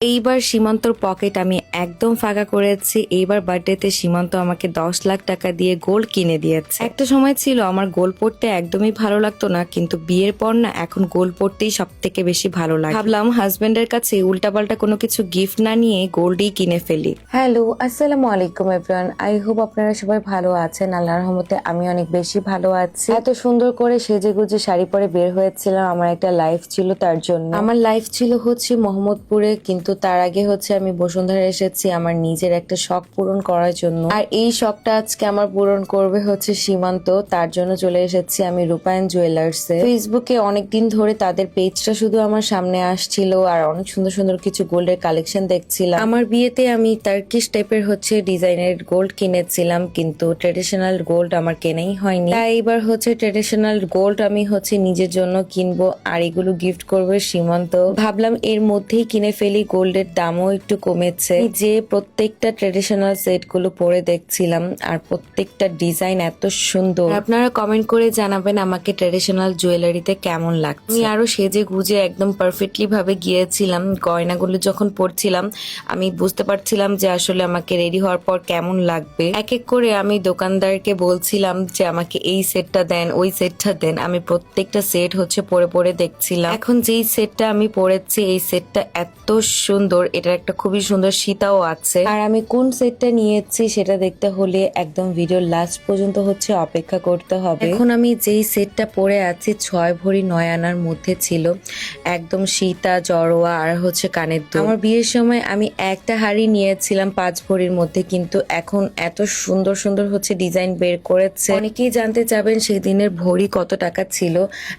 এইবার সীমান্তর পকেট আমি একদম ফাঁকা করেছি। এইবার বার্থডেতে সীমান্ত আমাকে দশ লাখ টাকা দিয়ে গোল্ড কিনে দিয়েছে। একটা সময় ছিল আমার গোল পড়তে একদমই ভালো লাগতো না, কিন্তু বিয়ের পর না এখন গোল পড়তেই সব থেকে বেশি ভালো লাগে। ভাবলাম হাজবেন্ডের কাছে উল্টাপাল্টা কোনো কিছু গিফট না নিয়ে গোল্ডই কিনে ফেলি। হ্যালো, আসসালামু আলাইকুম এভরিওয়ান আই হোপ আপনারা সবাই ভালো আছেন। আল্লাহর রহমতে আমি অনেক বেশি ভালো আছি। এত সুন্দর করে সেজে গুজে শাড়ি পরে বের হয়েছিলাম। আমার একটা লাইফ ছিল তার জন্য। আমার লাইফ ছিল হচ্ছে মোহাম্মদপুরে, কিন্তু তার আগে হচ্ছে আমি বসুন্ধরা এসেছি আমার নিজের একটা শখ পূরণ করার জন্য। আর এই শখটা আজকে আমার পূরণ করবে হচ্ছে সীমান্ত, তার জন্য চলে এসেছি আমি রূপায়ণ জুয়েলার্স এ। ফেসবুকে অনেকদিন ধরে তাদের পেজটা শুধু আমার সামনে আসছিল আর অনেক সুন্দর সুন্দর কিছু গোল্ডের কালেকশন দেখছিলাম। আমার বিয়েতে আমি টার্কিশ টাইপের হচ্ছে ডিজাইনের গোল্ড কিনেছিলাম কিন্তু ট্রেডিশনাল গোল্ড আমার কেনাই হয়নি। তাই এবার হচ্ছে ট্রেডিশনাল গোল্ড আমি হচ্ছে নিজের জন্য কিনবো আর এগুলো গিফট করবে সীমান্ত। ভাবলাম এর মধ্যেই কিনে ফেলি গোল্ডের দামও একটু কমেছে। যে প্রত্যেকটা ট্রেডিশনাল সেটগুলো পরে দেখছিলাম, আর প্রত্যেকটা ডিজাইন এত সুন্দর। আপনারা কমেন্ট করে জানাবেন আমাকে ট্রেডিশনাল জুয়েলারিতে কেমন লাগছে। আমি আরও সেজে গুজে একদম পারফেক্টলি ভাবে গিয়েছিলাম, গয়নাগুলো যখন পরছিলাম, আমি বুঝতে পারছিলাম যে আসলে আমাকে রেডি হওয়ার পর কেমন লাগবে। এক এক করে আমি দোকানদারকে বলছিলাম যে আমাকে এই সেটটা দেন, ওই সেটটা দেন। আমি প্রত্যেকটা সেট হচ্ছে পরে পরে দেখছিলাম। এখন যেই সেটটা আমি পরেছি, এই সেটটা এত সুন্দর, এটার একটা খুবই সুন্দর সীতাও আছে। আর আমি কোন সেটটা নিয়েছি সেটা দেখতে হলে একদম ভিডিও লাস্ট পর্যন্ত হচ্ছে অপেক্ষা করতে হবে। এখন আমি যেই সেটটা পরে আছি, ছয় ভরি নয় আনার মধ্যে ছিল। একদম সীতা, জড়োয়া আর হচ্ছে কানের দুল। আমার বিয়ের সময় আমি একটা হাড়ি নিয়েছিলাম পাঁচ ভরির মধ্যে, কিন্তু এখন এত সুন্দর সুন্দর হচ্ছে ডিজাইন বের করেছে। অনেকেই জানতে চাবেন সেদিনের ভরি কত টাকা ছিল।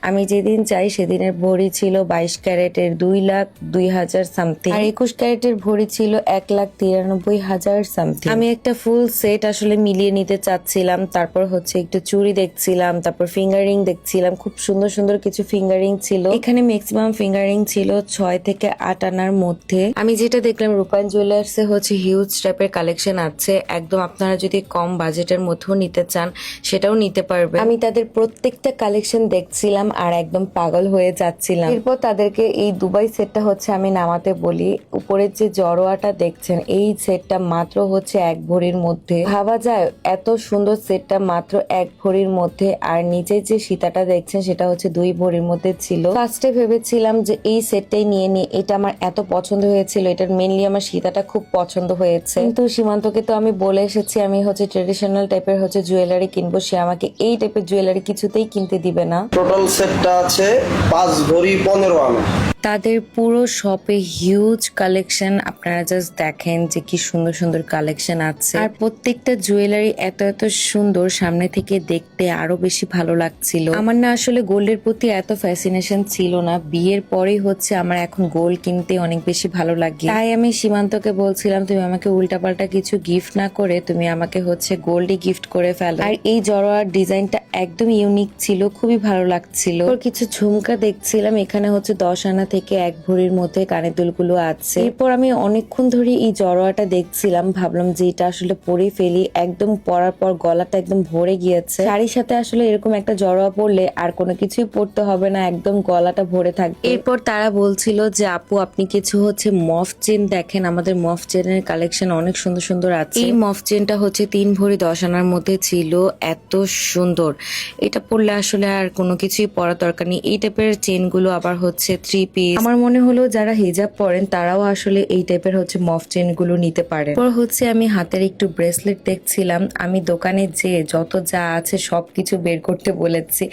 আমি যেদিন চাই সেদিনের ভরি ছিল বাইশ ক্যারেটের দুই লাখ দুই হাজার সামথিং। আর একুশ ক্যারেটের ভরি ছিল এক লাখ তিরানব্বই হাজার সামথিং আমি একটা ফুল সেট আসলে মিলিয়ে নিতে চাচ্ছিলাম, তারপর হচ্ছে একটু চুড়ি দেখছিলাম, তারপর ফিঙ্গারিং দেখছিলাম, খুব সুন্দর সুন্দর কিছু ফিঙ্গারিং ছিল। এখানে ম্যাক্সিমাম ফিঙ্গারিং ছিল ছয় থেকে আট আনার মধ্যে। আমি যেটা দেখলাম, রূপায়ণ জুয়েলার্স এ হচ্ছে হিউজ টাইপের কালেকশন আছে। একদম আপনারা যদি কম বাজেটের মধ্যেও নিতে চান, সেটাও নিতে পারবে আমি তাদের প্রত্যেকটা কালেকশন দেখছিলাম আর একদম পাগল হয়ে যাচ্ছিলাম। এরপর তাদেরকে এই দুবাই সেটটা হচ্ছে আমি নামাতে বলি। উপরের যে জড়োয়াটা দেখছেন, এই সেটটা মাত্র হচ্ছে এক ভরির মধ্যে। ভাবা যায় এত সুন্দর সেটটা মাত্র এক ভরির মধ্যে, আর নিচে যে সীতাটা দেখছেন, সেটা হচ্ছে দুই ভরির মধ্যে ছিল। ফার্স্টে ভেবেছিলাম যে এই সেটটাই নিয়ে নিই, এটা আমার এত পছন্দ হয়েছিল এটার মেনলি আমার সীতাটা খুব পছন্দ হয়েছে। কিন্তু সীমান্তকে তো আমি বলে এসেছি, আমি হচ্ছে ট্রেডিশনাল টাইপের হচ্ছে জুয়েলারি কিনবো, সে আমাকে এই টাইপের জুয়েলারি কিছুতেই কিনতে দিবে না। টোটাল সেটটা আছে পাঁচ ভরি পনেরো আনা। তাদের পুরো শপে হিউজ কালেকশন আপনারা জাস্ট দেখেন যে কি সুন্দর সুন্দর কালেকশন আছে। আর প্রত্যেকটা জুয়েলারি এত এত সুন্দর, সামনে থেকে দেখতে আরও বেশি ভালো লাগছিল। আমার না আসলে গোল্ডের প্রতি এত ফ্যাসিনেশন ছিল না। বিয়ের পরেই হচ্ছে আমার এখন গোল্ড কিনতে অনেক বেশি ভালো লাগে। তাই আমি সীমান্তকে বলছিলাম, তুমি আমাকে উল্টাপাল্টা কিছু গিফট না করে তুমি আমাকে হচ্ছে গোল্ডই গিফট করে ফেলো। আর এই জড়োয়ার ডিজাইনটা একদম ইউনিক ছিল, খুবই ভালো লাগছিল। কিছু ঝুমকা দেখছিলাম, এখানে হচ্ছে দশ আনা থেকে এক ভরির মধ্যে কানের দুলগুলো আছে। এরপর আমি অনেকক্ষণ ধরে এই জড়োয়াটা দেখছিলাম। ভাবলাম যে এটা আসলে পরে ফেলি। একদম পরার পর গলাটা একদম ভরে গিয়েছে। শাড়ির সাথে আসলে এরকম একটা জড়োয়া পরলে আর কোনো কিছুই পরতে হবে না। একদম গলাটা ভরে থাকবে এরপর তারা বলছিল যে, আপু, আপনি কিছু হচ্ছে মফ চেন দেখেন। আমাদের মফ চেনের কালেকশন অনেক সুন্দর সুন্দর আছে। এই মফ চেনটা হচ্ছে তিন ভরি দশ আনার মধ্যে ছিল। এত সুন্দর। এটা পরলে আসলে আর কোনো কিছুই পরা দরকার নেই। এই টাইপের চেনগুলো আবার হচ্ছে থ্রি পিস আমার মনে হলো যারা হিজাব পরেন তারাও আসলে এই টাইপের হচ্ছে মফ চেনগুলো নিতে পারেন। পর হচ্ছে আমি হাতের একটু ব্রেসলেট দেখছিলাম। আমি দোকানে যে যত যা আছে সবকিছু বের করতে বলেছি।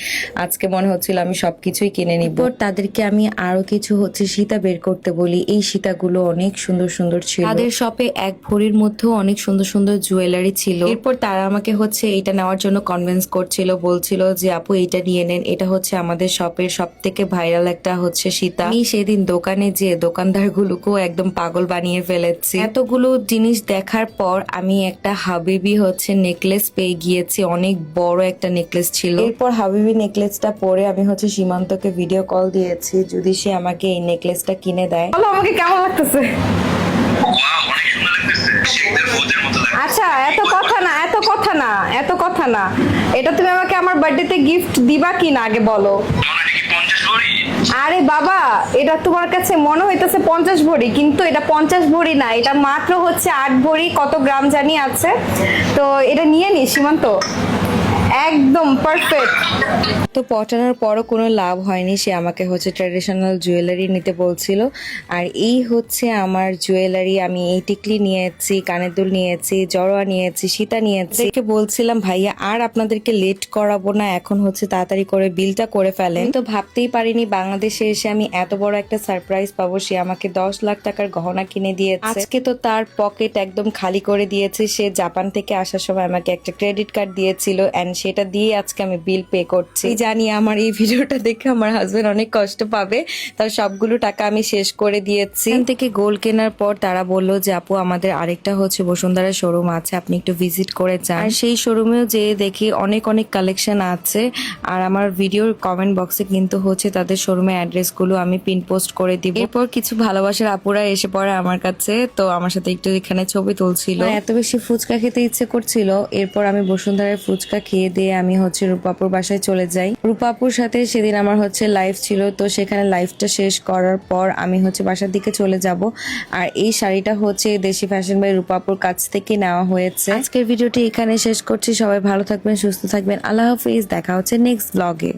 আজকে মনে হচ্ছিল আমি সবকিছুই কিনে নিব। তাদেরকে আমি আরও কিছু হচ্ছে সীতা বের করতে বলি। এই সীতাগুলো অনেক সুন্দর সুন্দর ছিল। তাদের শপে এক ভরির মধ্যেও অনেক সুন্দর সুন্দর জুয়েলারি ছিল। এরপর তারা আমাকে হচ্ছে এটা নেওয়ার জন্য কনভিন্স করছিল বলছিল যে আপু এটা নিয়ে নেন। এটা হচ্ছে আমাদের শপের সব থেকে ভাইরাল একটা হচ্ছে সীতা। আমি সেদিন দোকানে যে দোকানদার গুলোকেও একদম পাগল বানিয়ে ফেলেছি। এতগুলো জিনিস দেখার পর আমি একটা হাবিবি হচ্ছে নেকলেস পেয়ে গিয়েছি, অনেক বড় একটা নেকলেস ছিল। এরপর হাবিবি নেকলেসটা পরে আমি হচ্ছে সীমান্তকে ভিডিও কল দিয়েছি, যদি সে আমাকে এই নেকলেসটা কিনে দেয়। বলো আমাকে কেমন লাগতেছে? আচ্ছা এত কথা না, এত কথা না, এত কথা না। এটা তুমি আমাকে আমার বার্থডেতে গিফট দিবা কি না আগে বলো তোমার এটা কি পঞ্চাশ ভরি আরে বাবা, এটা তোমার কাছে মনে হইতেছে পঞ্চাশ ভরি, কিন্তু এটা পঞ্চাশ ভরি না, এটা মাত্র হচ্ছে আট ভরি, কত গ্রাম জানি আছে। তো এটা নিয়ে নি, সীমান্ত। একদম পারফেক্ট তো পটানোর পরও কোনো লাভ হয়নি, সে আমাকে হচ্ছে ট্র্যাডিশনাল জুয়েলারি নিতে বলছিল। আর এই হচ্ছে আমার জুয়েলারি আমি এই টিকলি নিয়েছি, কানের দুল নিয়েছি, জড়োয়া নিয়েছি, সীতা নিয়েছি। বলছিলাম, ভাইয়া, আর আপনাদেরকে লেট করাবো না, এখন হচ্ছে তাড়াতাড়ি করে বিলটা করে ফেলেন। তো ভাবতেই পারিনি, বাংলাদেশে এসে আমি এত বড় একটা সারপ্রাইজ পাবো, সে আমাকে দশ লাখ টাকার গহনা কিনে দিয়েছে। আজকে তো তার পকেট একদম খালি করে দিয়েছে, সে জাপান থেকে আসার সময় আমাকে একটা ক্রেডিট কার্ড দিয়েছিল এন্ড সেটা দিয়ে আজকে আমি বিল পে করছি। জানি আমার এই ভিডিওটা দেখে আমার হাজবেন্ড অনেক কষ্ট পাবে। তার সবগুলো টাকা আমি শেষ করে দিয়েছি। এখান থেকে গোল কেনার পর তারা বলল যে আপু আমাদের আরেকটা হচ্ছে বসুন্ধরা শোরুম আছে। আপনি একটু ভিজিট করে যান। আর সেই শোরুমেও যেয়ে দেখি অনেক অনেক কালেকশন আছে। আর আমার ভিডিওর কমেন্ট বক্সে কিন্তু হচ্ছে তাদের শোরুমের অ্যাড্রেসগুলো আমি পিন পোস্ট করে দিব। এরপর কিছু ভালোবাসার আপুরা এসে পড়ে আমার কাছে। তো আমার সাথে একটু এখানে ছবি তুলছিল। এত বেশি ফুচকা খেতে ইচ্ছে করছিল। এরপর আমি বসুন্ধরার ফুচকা খেয়ে দিয়ে আমি হচ্ছে রূপাপুর বাসায় চলে যাই। রূপাপুর সাথে সেদিন আমার হচ্ছে লাইফ ছিল, তো সেখানে লাইফটা শেষ করার পর আমি হচ্ছে বাসার দিকে চলে যাব। আর এই শাড়িটা হচ্ছে দেশি ফ্যাশন বাই রূপাপুর কাছ থেকে নেওয়া হয়েছে। আজকের ভিডিওটি এখানে শেষ করছি। সবাই ভালো থাকবেন, সুস্থ থাকবেন। আল্লাহ হাফিজ। দেখা হচ্ছে নেক্সট ব্লগে